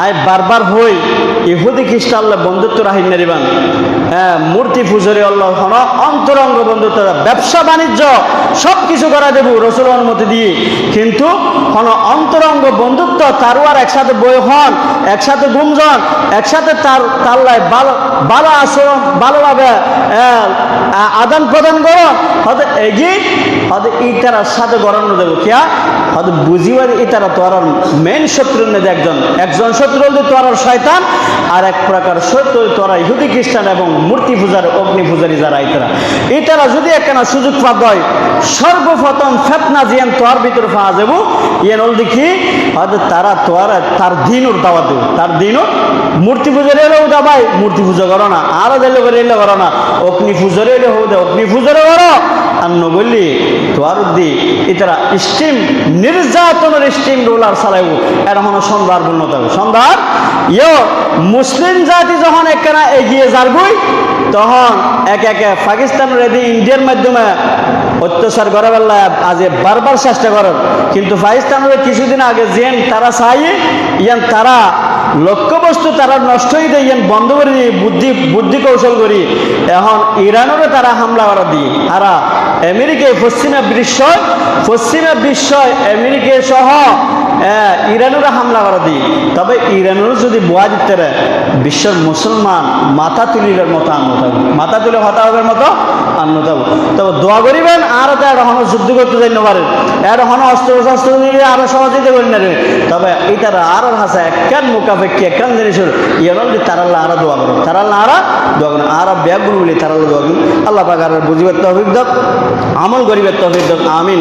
আয়, বারবার হই, ইহুদি খ্রিস্টানলে বন্ধুত্ব রাহিন নেরিবান হ্যাঁ মূর্তি পুজোরে আল্লাহ হন, অন্তরঙ্গ বন্ধুত্ব ব্যবসা, বাণিজ্য সব কিছু করা দেব রসুল অনুমতি দিয়ে। কিন্তু হন, অন্তরঙ্গ বন্ধুত্ব তারও আর একসাথে বই হন, একসাথে গুমজন একসাথে তার তাল্লায় ভালো ভালো আচরণ ভালোভাবে আদান প্রদান করো। হয়তো এগিয়ে, হয়তো ইতারার সাথে গড়ানো দেবো। কিয়া? হয়তো বুঝিবার তোর মেন শত্রু নেই একজন। একজন শত্রু হলে তোর শয়তান, আর এক প্রকার শত্রু তোরা ইহুদি খ্রিস্টান এবং মূর্তি পূজার, অগ্নি পূজারী যারা ইতারা। ইতারা যদি একখানা সুযোগ পা হয়, সর্বপ্রথম ফেতনা জিয়ান তোর ভিতরে পাওয়া যাব ইয়েন হল দেখি, হয়তো তারা তোর তার দিনও দাওয়া দেব। তার দিনও মূর্তি পুজোর এলেও দাবাই মূর্তি পুজো করো না। আরও দিলে করে এলে করো না। অগ্নি পুজোর এলে দে অগ্নি পুজোরে করো। আর নগলি তোর দি ইতারা স্টিম, নির্যাতনের স্টিম রোলার চালাইব। এটা হলো সন্ধ্যার পূর্ণতা সন্ধ্যার, ইয়, মুসলিম জাতি যখন একখানা এগিয়ে যারবই, তখন এক একে পাকিস্তান এদি ইন্ডিয়ার মাধ্যমে অত্যাচার করে বেলা আজ বারবার চেষ্টা করেন। কিন্তু পাকিস্তানের কিছুদিন আগে যেন তারা চাই, ইয়ান তারা লক্ষ্যবস্তু তারা নষ্ট হয়ে দেয় বন্ধ করে দিয়ে বুদ্ধি বুদ্ধি কৌশল করি। এখন ইরানেরও তারা হামলা করা দিয়ে। তারা আমেরিকায় পশ্চিমা বিশ্ব পশ্চিমা বিশ্ব আমেরিকা সহ আহ, ইরানেরও হামলা করা দিই তবে ইরানেরও যদি বোয়া দিতে বিশ্বের মুসলমান মাথা তুলির মতো আন্নত হবে মাথা তুলে হতা হবের মতো আন্নত হবে তবে। দোয়া করিবেন আর তো এটা হনো যুদ্ধ করতে যাই পারেন। এটা হনো অস্ত্র শস্ত্র নিয়ে আরও সহযোগিতা করি না। তবে এটার আরও ভাষা একখান মুখাপেক্ষি একখান জিনিসের ইয়ারল তারাল্লা আরও দোয়া করো তারাল্লা আরা দোয়া করো আর ব্যাগুলো বলি তারাল্লা দোয়া করুন। আল্লাহ পাক আর বুঝিবার তহবিক দক আমল গরিবের তফিক আমিন।